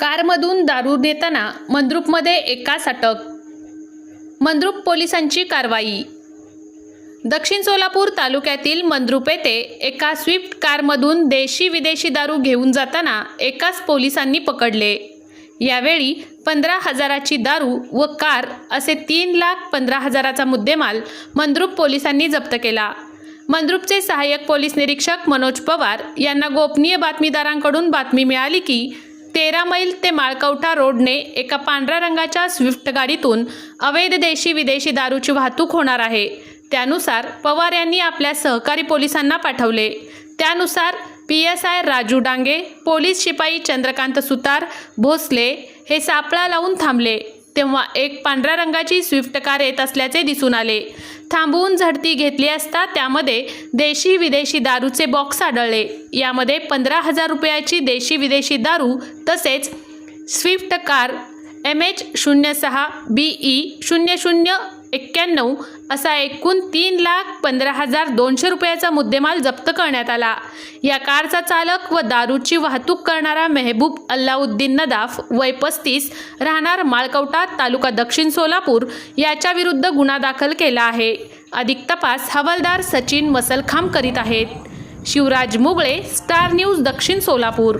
कारमधून दारू नेताना मंद्रुपमध्ये एकाच अटक मंद्रुप पोलिसांची कारवाई. दक्षिण सोलापूर तालुक्यातील मंद्रुप येथे एका स्विफ्ट कारमधून देशी विदेशी दारू घेऊन जाताना एकाच पोलिसांनी पकडले. यावेळी पंधरा हजाराची दारू व कार असे तीन लाख पंधरा हजाराचा मुद्देमाल मंद्रुप पोलिसांनी जप्त केला. मंद्रुपचे सहाय्यक पोलीस निरीक्षक मनोज पवार यांना गोपनीय बातमीदारांकडून बातमी मिळाली की तेरा मैल ते माळकवठा रोडने एका पांढऱ्या रंगाच्या स्विफ्ट गाडीतून अवैध देशी विदेशी दारूची वाहतूक होणार आहे. त्यानुसार पवार यांनी आपल्या सहकारी पोलिसांना पाठवले. त्यानुसार P S I Raju Dange police शिपाई चंद्रकांत सुतार भोसले हे सापळा लावून थांबले. तेव्हा एक पांढऱ्या रंगाची स्विफ्ट कार येत असल्याचे दिसून आले. थांबवून झडती घेतली असता त्यामध्ये देशी विदेशी दारूचे बॉक्स आढळले. यामध्ये पंधरा हजार रुपयाची देशी विदेशी दारू तसेच स्विफ्ट कार एम एच शून्य सहा बी ई शून्य शून्य एक्क्याण्णव असा एकूण तीन लाख पंधरा हजार दोनशे रुपयाचा मुद्देमाल जप्त करण्यात आला. या कारचा चालक व दारूची वाहतूक करणारा मेहबूब अल्लाउद्दीन नदाफ वय पस्तीस राहणार माळकवटा तालुका दक्षिण सोलापूर याच्या विरुद्ध गुन्हा दाखल केला आहे. अधिक तपास हवालदार सचिन मसलखाम करीत आहेत. शिवराज मुगळे स्टार न्यूज दक्षिण सोलापूर.